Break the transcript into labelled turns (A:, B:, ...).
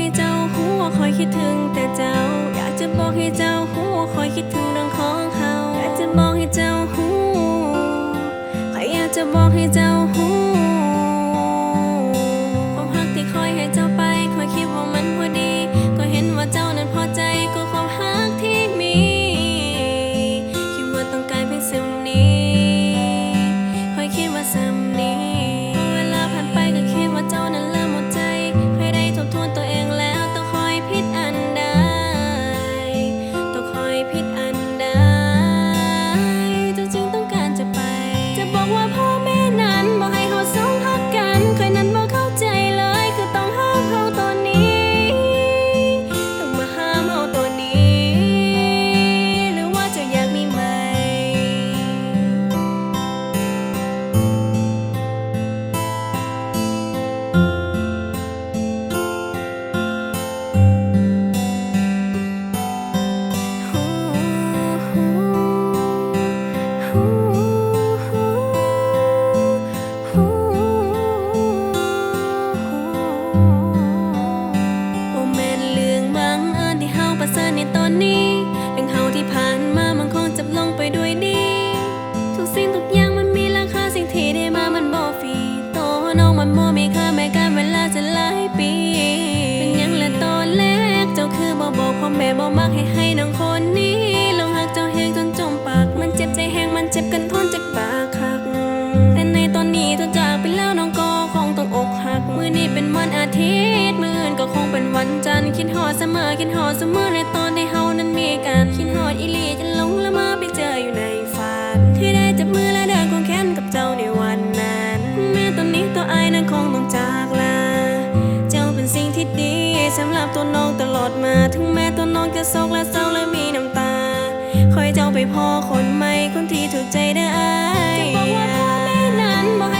A: ให้เจ้าหัวคอยคิดถึงแต่เจ้า อยากจะบอกให้เจ้าหัวคอยคิดถึงเรื่องของเขาอยากจะบอกให้เจ้าหัวใครอยากจะบอกให้เจ้า น้องมันบ่มีค่าแม้การเวลาจะหลายปี เป็นยังละตอนแรกเจ้าคือบ่บอกพ่อแม่บ่มักให้ให้น้องคนนี้ลงหักเจ้าแหงจนจมปาก มันเจ็บใจแหงมันเจ็บกันทนจากปากคัก แต่ในตอนนี้เธอจากไปแล้วน้องก็คงต้องอกหัก มื้อนี้เป็นวันอาทิตย์มื้ออื่นก็คงเป็นวันจันทร์คิดฮอดเสมอคิดฮอดเสมอในตอนที่เฮานั้นมีกันคิดฮอดอีหลีจะ สำหรับตัวน้องตลอดมา ถึงแม้ตัวน้องจะโศกและเศร้าและมีน้ำตา คอยเจ้าไปพอคนใหม่คนที่ถูกใจได้อายจะบอกว่าพ่อแม่นั้นบอกให้